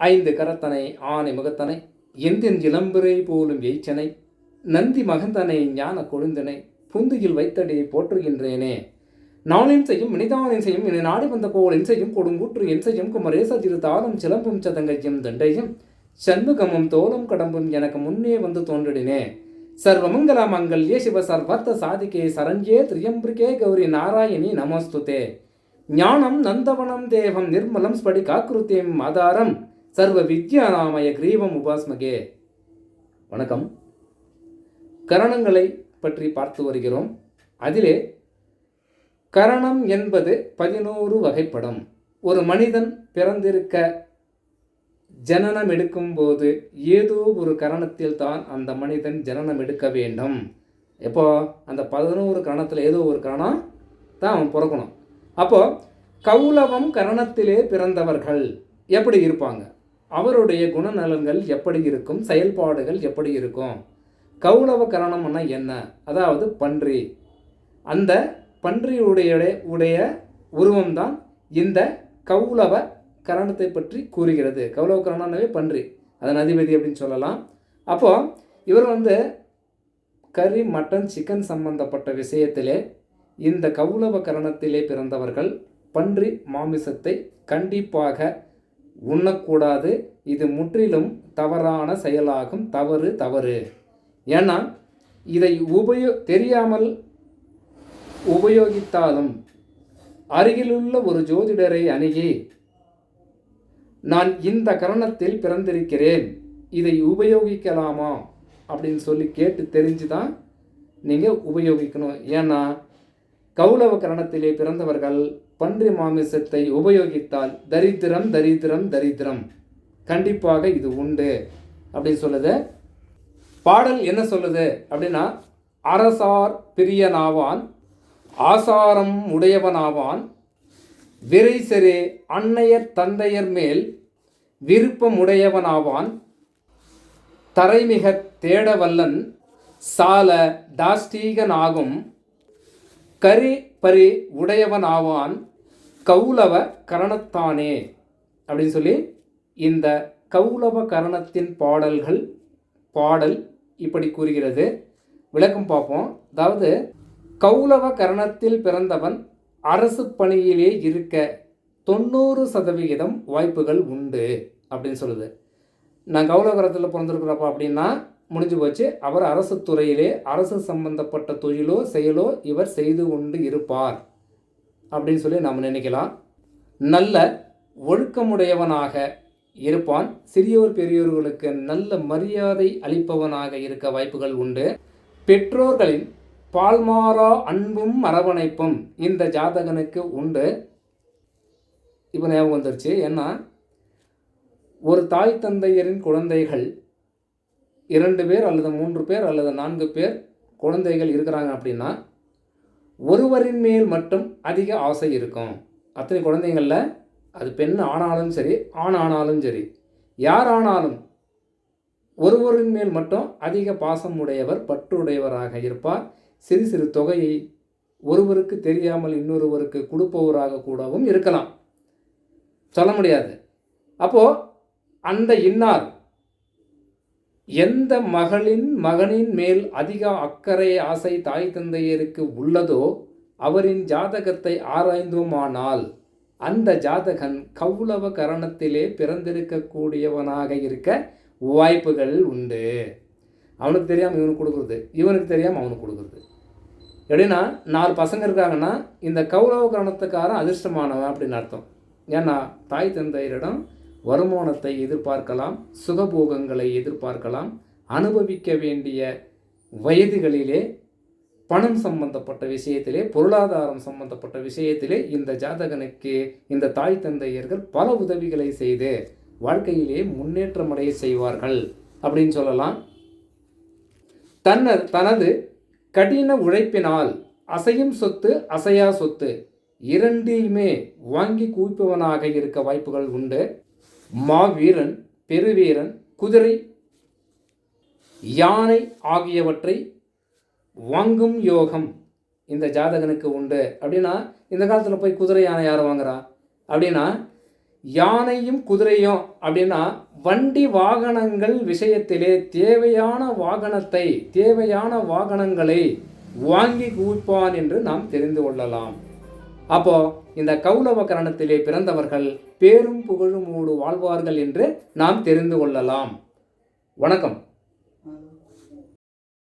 ஐந்து கரத்தனை ஆனை முகத்தனை எந்தின் இளம்பிறை போலும் எய்ச்சனை நந்தி மகந்தனை ஞான கொழுந்தனை புந்துகில் வைத்தடி போற்றுகின்றேனே. நாளின் செய்யும் வினிதானின் செய்யும் இனி நாடி வந்த கோளின் இன்சையும் கொடுங்கூற்று இன்சையும் குமரேச திரு தாளம் சிலம்பும் சதங்கையும் தண்டையும் சண்முகமும் தோலும் கடம்பும் எனக்கு முன்னே வந்து தோன்றிடினே சர்வமங்கல மங்கல்யே சிவ சர்வர்த்த சாதிகே சரஞ்சே திரியம்பிரிகே கௌரி நாராயணி நமஸ்துதே. ஞானம் நந்தவனம் தேவம் நிர்மலம் ஸ்படிகாக்கிருத்தியம் ஆதாரம். சர்வ வித்யாநாமய கிரீவம் உபாஸ்மகே. வணக்கம். கரணங்களை பற்றி பார்த்து வருகிறோம். அதிலே கரணம் என்பது பதினோரு வகைப்படம். ஒரு மனிதன் பிறந்திருக்க ஜனனம் எடுக்கும்போது ஏதோ ஒரு கரணத்தில் தான் அந்த மனிதன் ஜனனம் எடுக்க வேண்டும். எப்போ? அந்த பதினோரு கரணத்தில் ஏதோ ஒரு கரணம் தான் அவன் பிறக்கணும். அப்போ கௌலவம் கரணத்திலே பிறந்தவர்கள் எப்படி இருப்பாங்க? அவருடைய குணநலன்கள் எப்படி இருக்கும்? செயல்பாடுகள் எப்படி இருக்கும்? கௌளவ கரணம்னா என்ன? அதாவது பன்றி. அந்த பன்றியுடைய உடைய உருவம்தான் இந்த கௌலவ கரணத்தை பற்றி கூறுகிறது. கௌலவ கரணம்னாவே பன்றி. அதன் அதிபதி அப்படின்னு சொல்லலாம். அப்போது இவர் வந்து கறி மட்டன் சிக்கன் சம்பந்தப்பட்ட விஷயத்திலே இந்த கௌலவ கரணத்திலே பிறந்தவர்கள் பன்றி மாமிசத்தை கண்டிப்பாக உண்ணக்கூடாது. இது முற்றிலும் தவறான செயலாகும். தவறு தவறு. ஏன்னா இதை உபயோ தெரியாமல் உபயோகித்தாலும் அருகிலுள்ள ஒரு ஜோதிடரை அணுகி நான் இந்த கரணத்தில் பிறந்திருக்கிறேன். இதை உபயோகிக்கலாமா? அப்படின்னு சொல்லி கேட்டு தெரிஞ்சு தான் நீங்கள் உபயோகிக்கணும். ஏன்னா கௌலவ கரணத்திலே பிறந்தவர்கள் பன்றி மாமிசத்தை உபயோகித்தால் தரித்திரம் தரித்திரம் தரித்திரம். கண்டிப்பாக இது உண்டு. அப்படின்னு சொல்லுது. பாடல் என்ன சொல்லுது அப்படின்னா அரசார் பிரியனாவான் ஆசாரம் உடையவனாவான் விரைசரே அன்னையர் தந்தையர் மேல் விருப்பமுடையவனாவான் தரைமிக தேடவல்லன் சால தாஷ்டீகனாகும் கரி பரி உடையவனாவான் கௌலவ கரணத்தானே அப்படின்னு சொல்லி இந்த கௌலவ கரணத்தின் பாடல்கள் பாடல் இப்படி கூறுகிறது. விளக்கம் பார்ப்போம். அதாவது கௌலவ கரணத்தில் பிறந்தவன் அரசு பணியிலே இருக்க தொண்ணூறு சதவிகிதம் வாய்ப்புகள் உண்டு அப்படின்னு சொல்லுது. நான் கௌலவகரத்தில் பிறந்திருக்கிறப்ப அப்படின்னா முடிஞ்சு போச்சு. அவர் அரசு துறையிலே அரசு சம்பந்தப்பட்ட தொழிலோ செயலோ இவர் செய்து கொண்டு இருப்பார். அப்படின்னு சொல்லி நாம் நினைக்கலாம். நல்ல ஒழுக்கமுடையவனாக இருப்பான். சிறியோர் பெரியோர்களுக்கு நல்ல மரியாதை அளிப்பவனாக இருக்க வாய்ப்புகள் உண்டு. பெற்றோர்களின் பால்மாறா அன்பும் அரவணைப்பும் இந்த ஜாதகனுக்கு உண்டு. இப்போ ஞாபகம் வந்துருச்சு. ஏன்னா ஒரு தாய் தந்தையரின் குழந்தைகள் இரண்டு பேர் அல்லது மூன்று பேர் அல்லது நான்கு பேர் குழந்தைகள் இருக்கிறாங்க அப்படின்னா ஒருவரின் மேல் மட்டும் அதிக ஆசை இருக்கும். அத்தனை குழந்தைங்களில் அது பெண் ஆனாலும் சரி ஆண் ஆனாலும் சரி யார் ஆனாலும் ஒருவரின் மேல் மட்டும் அதிக பாசம் உடையவர் பற்றுடையவராக இருப்பார். சிறு சிறு தொகையை ஒருவருக்கு தெரியாமல் இன்னொருவருக்கு கொடுப்பவராக கூடவும் இருக்கலாம். சொல்ல முடியாது. அப்போது அந்த இன்னார் எந்த மகளின் மகனின் மேல் அதிக அக்கறை ஆசை தாய் தந்தையருக்கு உள்ளதோ அவரின் ஜாதகத்தை ஆராய்ந்தோமானால் அந்த ஜாதகன் கௌலவ கரணத்திலே பிறந்திருக்கக்கூடியவனாக இருக்க வாய்ப்புகள் உண்டு. அவனுக்கு தெரியாமல் இவனுக்கு கொடுக்குறது. இவனுக்கு தெரியாமல் அவனுக்கு கொடுக்குறது. எப்படின்னா நாலு பசங்க இருக்காங்கன்னா இந்த கௌரவ கரணத்துக்காரன் அதிர்ஷ்டமானவன் அப்படின்னு அர்த்தம். ஏன்னா தாய் தந்தையரிடம் வருமானத்தை எதிர்பார்க்கலாம் சுகபோகங்களை எதிர்பார்க்கலாம் அனுபவிக்க வேண்டிய வயதுகளிலே பணம் சம்பந்தப்பட்ட விஷயத்திலே பொருளாதாரம் சம்பந்தப்பட்ட விஷயத்திலே இந்த ஜாதகனுக்கு இந்த தாய் தந்தையர்கள் பல உதவிகளை செய்து வாழ்க்கையிலே முன்னேற்றமடைய செய்வார்கள் அப்படின்னு சொல்லலாம். தன்ன தனது கடின உழைப்பினால் அசையும் சொத்து அசையா சொத்து இரண்டையுமே வாங்கி குவிப்பவனாக இருக்க வாய்ப்புகள் உண்டு. மாவீரன் பெருவீரன் குதிரை யானை ஆகியவற்றை வாங்கும் யோகம் இந்த ஜாதகனுக்கு உண்டு. அப்படின்னா இந்த காலத்தில் போய் குதிரை யானை யார் வாங்குறா? அப்படின்னா யானையும் குதிரையும். அப்படின்னா வண்டி வாகனங்கள் விஷயத்திலே தேவையான வாகனத்தை தேவையான வாகனங்களை வாங்கி குவிப்பான் என்று நாம் தெரிந்து கொள்ளலாம். அப்போ இந்த கௌலவ கரணத்திலே பிறந்தவர்கள் பேரும் புகழுமோடு வாழ்வார்கள் என்று நாம் தெரிந்து கொள்ளலாம். வணக்கம்.